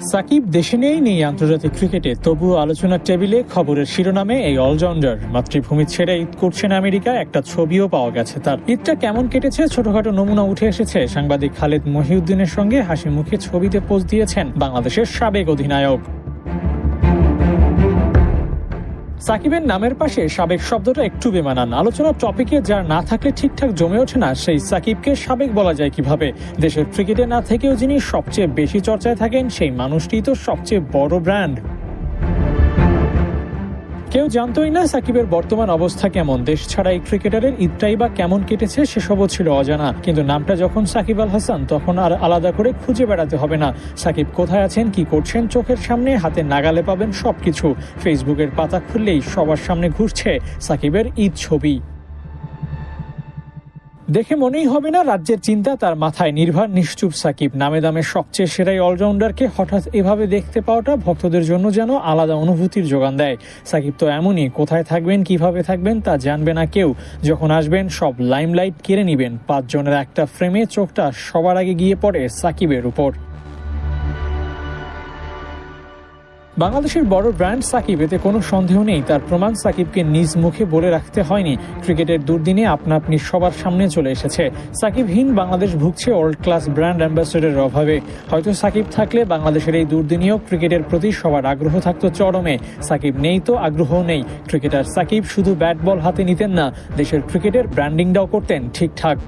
সাকিব দেশে নেই নেই আন্তর্জাতিক ক্রিকেটে, তবুও আলোচনার টেবিলে খবরের শিরোনামে এই অলরাউন্ডার। মাতৃভূমি ছেড়ে ঈদ করছেন আমেরিকা, একটা ছবিও পাওয়া গেছে তার। ঈদটা কেমন কেটেছে? ছোটখাটো নমুনা উঠে এসেছে। সাংবাদিক খালেদ মহিউদ্দিনের সঙ্গে হাসি মুখে ছবিতে পোস্ট দিয়েছেন বাংলাদেশের সাবেক অধিনায়ক। সাকিবের নামের পাশে সাবেক শব্দটা একটু বেমানান। আলোচনার টপিকে যার না থাকলে ঠিকঠাক জমে ওঠে না, সেই সাকিবকে সাবেক বলা যায় কীভাবে? দেশের ক্রিকেটে না থেকেও যিনি সবচেয়ে বেশি চর্চায় থাকেন, সেই মানুষটি তো সবচেয়ে বড় ব্র্যান্ড কেউ জানতই না সাকিবের বর্তমান অবস্থা কেমন। দেশ ছাড়া এই ক্রিকেটারের ঈদটাই বা কেমন কেটেছে সেসবও ছিল অজানা। কিন্তু নামটা যখন সাকিব আল হাসান, তখন আর আলাদা করে খুঁজে বেড়াতে হবে না। সাকিব কোথায় আছেন, কি করছেন, চোখের সামনে হাতে নাগালে পাবেন সবকিছু। ফেসবুকের পাতা খুললেই সবার সামনে ঘুরছে সাকিবের ঈদ ছবি। দেখে মনেই হবে না রাজ্যের চিন্তা, তার মাথায় নির্ভর, নিশ্চুপ সাকিব। নামে দামে সবচেয়ে সেরাই অলরাউন্ডারকে হঠাৎ এভাবে দেখতে পাওয়াটা ভক্তদের জন্য যেন আলাদা অনুভূতির যোগান দেয়। সাকিব তো এমনই, কোথায় থাকবেন, কীভাবে থাকবেন তা জানবে না কেউ। যখন আসবেন, সব লাইমলাইট কেড়ে নিবেন। পাঁচজনের একটা ফ্রেমে চোখটা সবার আগে গিয়ে পড়ে সাকিবের উপর। বাংলাদেশের বড় ব্র্যান্ড সাকিব এতে কোনো সন্দেহ নেই। তার প্রমাণ সাকিবকে নিজ মুখে বলে রাখতে হয়নি। ক্রিকেটের দুর্দিনে আপনা আপনি সবার সামনে চলে এসেছে। সাকিবহীন বাংলাদেশ ভুগছে ওয়ার্ল্ড ক্লাস ব্র্যান্ড অ্যাম্বাসেডারের অভাবে। হয়তো সাকিব থাকলে বাংলাদেশের এই দুর্দিনেও ক্রিকেটের প্রতি সবার আগ্রহ থাকতো চরমে। সাকিব নেই তো আগ্রহ নেই। ক্রিকেটার সাকিব শুধু ব্যাট বল হাতে নিতেন না, দেশের ক্রিকেটের ব্র্যান্ডিংটাও করতেন ঠিকঠাক।